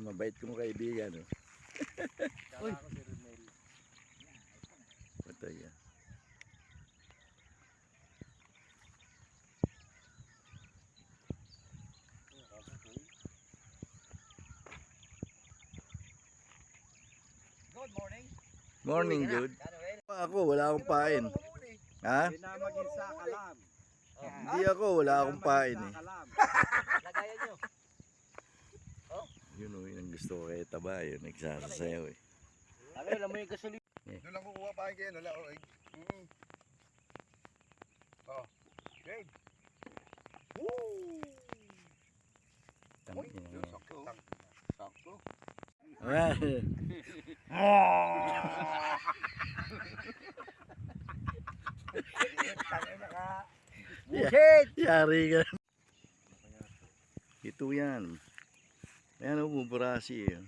mabait kong kaibigan. Oh. Uy. Si Ronel. Patay yan. Good morning. Morning, good. Ako, wala akong pain. Ha? Hindi ako, wala akong pain eh. Lagayan nyo. Yun o, yun ang gusto ko kay Taba. Yun, nagsasayaw eh. Ano, alam mo yung gasolina. Doon lang kukuha pa kayo, wala o. Mm. Oh. Okay. Woo! Tama Uy, yun. yun, sakto. Sakto. Ayan. Bullshit! Yari ka. Ito yan. Ayan o, buburasi eh.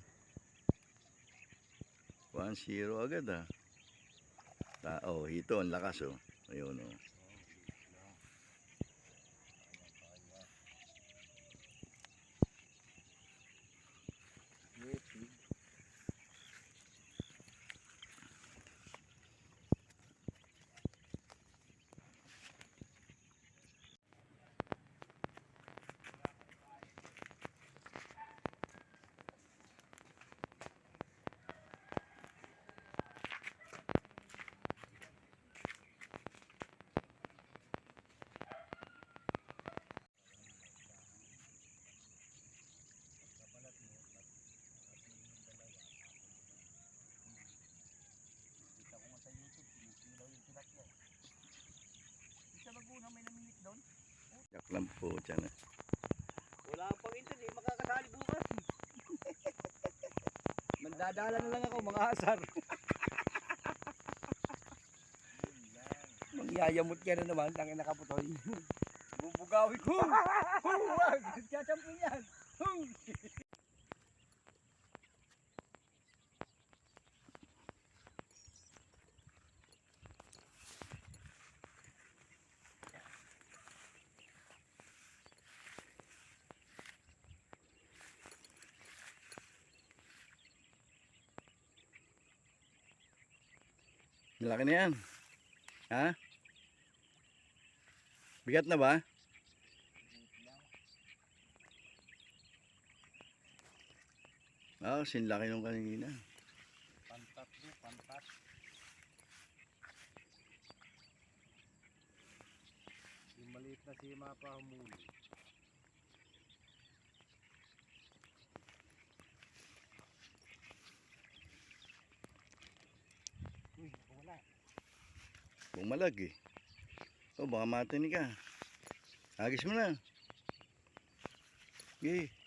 1-0 agad ah. Ta oh, ito ang lakas oh. Ayun oh. Yak lang po dyan ah. Wala akong panginsan eh, makakasali bukas. Mandadala na lang ako, mga asar. Mangyayamot ka na naman, tangin na kaputoy. Bubugawi ko. Huwag! Nagkachampo yan. Hung! Malaki na yan. Ha? Bigat na ba? Oo, oh, sinlaki nung kanina. Pantat do, pantat. Yung maliit na sima pa humuli. Bumalag eh. Oh, baka matinig ka. Agis mo na. Okay.